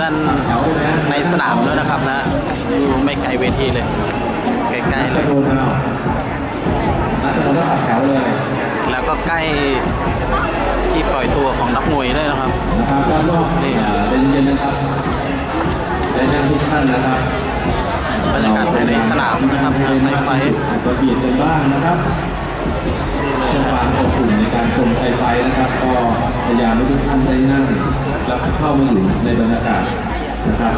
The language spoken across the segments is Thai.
ด้านในสนามแล้วนะครับนะอยู่ไม่ไกลเวทีเลย ใกล้ๆเลยแล้วก็ใกล้ที่ปล่อยตัวของนักมวยด้วยนะครับนี่เป็นเย็นนะครับได้นั่ทุกท่านนะครับบรรยากาศภายในสนามนะครับในไฟจะเบียดกันบ้างนะครับความอบอุ่นในการชมไฟนะครับก็ พยายามให้ทุกท่านได้นั่งรับเข้ามาอยู่ในบรรยากาศนะครับ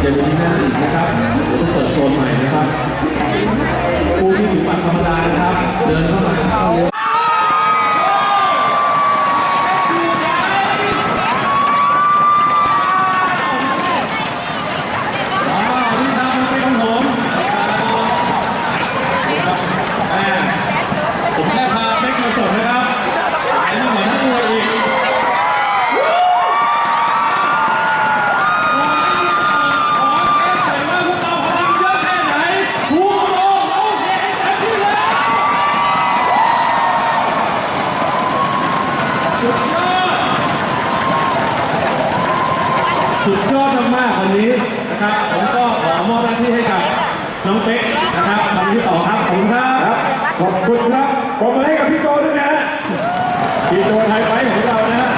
อย่าไปที่นั่งอีกนะครับเดี๋ยวเปิดโซนใหม่นะครับผู้ที่ถือบัตรธรรมดานะครับ เดินเข้ามาเข้าเร็ว อ๋อนี่ครับมันเป็นของผมแม่ผมแค่พาเป๊กมาส่งนะครับไอ้นี่เหมือนนักมวยอีกขอแก้ไขว่าพวกเราพลังเยอะแค่ไหนทุกโลกเราเห็นเต็มที่เลยสุดยอด สุดยอดมากๆวันนี้นะครับ ผมก็ขอมอบหน้าที่ให้กับน้องเป๊กนะครับทำที่ต่อครับขอบคุณครับ ขอบคุณครับผมมาให้กับพี่โจด้วยนะพี่โจไทยไฟท์ของเรานะฮะ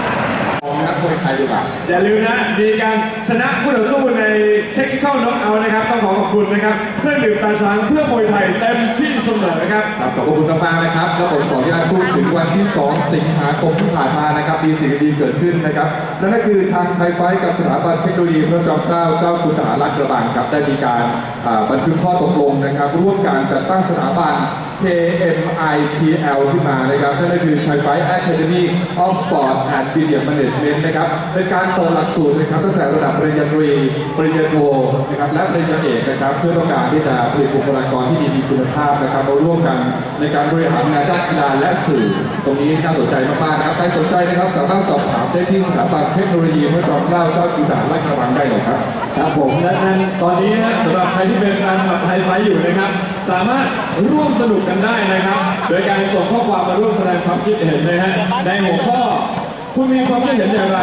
ของนักมวยไทยดีกว่าอย่าลืมนะมีการชนะคู่ต่อสู้ในเทคนิคอลน็อกเอาท์นะครับ ต้องขอขอบคุณนะครับ เพื่อนดื่มตาช้างเพื่อมวยไทยเต็มที่ เสมอครับ ครับขอบคุณมากๆนะครับแล้วผมขออนุญาตพูดถึงวันที่ 2 สิงหาคมที่ผ่านมานะครับมีสิ่งดีเกิดขึ้นนะครับนั่นก็คือทางไทยไฟกับสถาบันเทคโนโลยีพระจอมเกล้าเจ้าคุณทหารลาดกระบังครับได้มีการบันทึกข้อตกลงนะครับ ร่วมการจัดตั้งสถาบัน KMITL ขึ้นมานะครับนั่นก็คือ Thai Fight Academy of Sport and Media Management นะครับเป็นการเปิดหลักสูตรนะครับตั้งแต่ระดับปริญญาตรีปริญญาโทนะครับและปริญญาเอกนะครับเพื่อต้องการที่จะผลิตบุคลากรที่ดีมีคุณภาพนะครับมาร่วมกันในการบริหารงานด้านกีฬาและสื่อ ตรงนี้น่าสนใจมากๆครับใครสนใจนะครับสามารถสอบถามได้ที่สถาบันเทคโนโลยีพระจอมเกล้าเจ้าคุณทหารลาดกระบังได้เลยครับครับผมและนั้นตอนนี้นะสำหรับใครที่เป็นแฟนคลับไทยไฟอยู่นะครับ สามารถร่วมสนุกกันได้นะครับ โดยการส่งข้อความมาร่วมแสดงความคิดเห็นนะฮะในหัวข้อคุณมีความคิดเห็นอย่างไร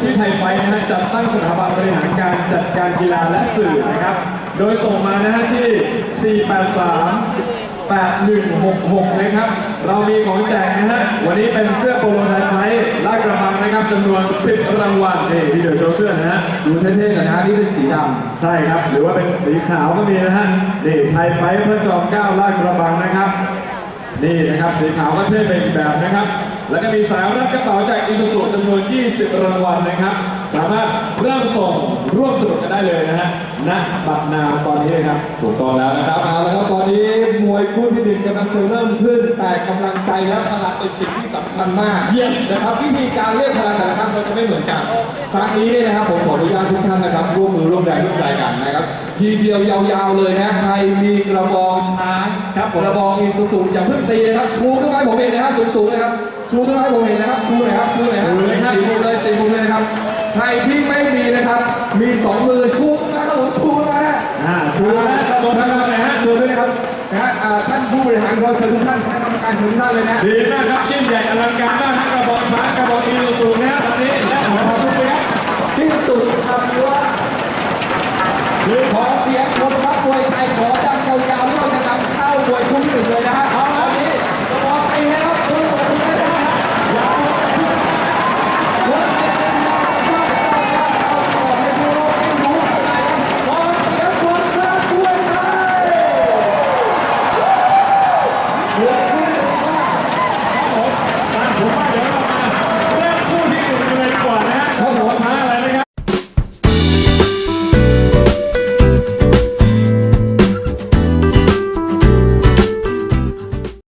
ที่ไทยไฟนะฮะจัดตั้งสถาบันบริหารการจัดการกีฬาและสื่อนะครับ โดยส่งมานะฮะที่ 483 8166 นะครับ เรามีของแจกนะฮะ วันนี้เป็นเสื้อโปโลไทยไฟท์ลาดกระบังนะครับจำนวน 10 รางวัลนี่พี่เดี๋ยวโชว์เสื้อนะฮะ ดูเท่ๆกันนะนี่เป็นสีดำใช่ครับ หรือว่าเป็นสีขาวก็มีนะฮะ นี่ไทยไฟท์พระจอมเกล้าลาดกระบังนะครับ นี่นะครับ สีขาวก็เท่ไปอีกแบบนะครับ แล้วก็มีสายรับกระเป๋าจากอิสุสุจำนวน 20 รางวัลนะครับ สามารถเริ่มส่งร่วมสนุกกันได้เลยนะฮะณบัตรนาวตอนนี้เลยครับถูกต้องแล้วนะครับเอาละครับตอนนี้มวยคู่ที่หนึ่งกำลังจะเริ่มขึ้น แต่กำลังใจและพลังเป็นสิ่งที่สำคัญมาก Yes นะครับวิธีการเรียกพลังแต่ละครั้งเราจะไม่เหมือนกันครั้งนี้เนี่ยนะครับผมขออนุญาตทุกท่านนะครับร่วมมือร่วมแรงร่วมใจกันนะครับ ทีเดียวยาวๆเลยนะใครมีกระบองช้างครับผมกระบองอีซูซูอย่าเพิ่งตีนะครับชูขึ้นมาให้ผมเห็นนะครับสูงๆนะครับชูเท่นมาให้ผมเห็นนะครับ ชูหน่อยครับชูหน่อยครับสี่มุมเลยสี่มุมเลยนะครับใครที่ไม่มีนะครับ มีสองมือชูนะครับผมชูมาฮะชูมาโซนทางการไหนฮะชูญด้วยนะครับนะฮะท่านผู้บริหารเราเชิญทุกท่านคณะกรรมการเชิญทุกท่านเลยนะดีมากครับยิ่งใหญ่อลังการมากทั้งกระบอกช้ากระบอกอีลูซูนะฮะตอนนี้และหัทองทุกเปียที่สุดครับว่าขอเสียงคนรักมวยไท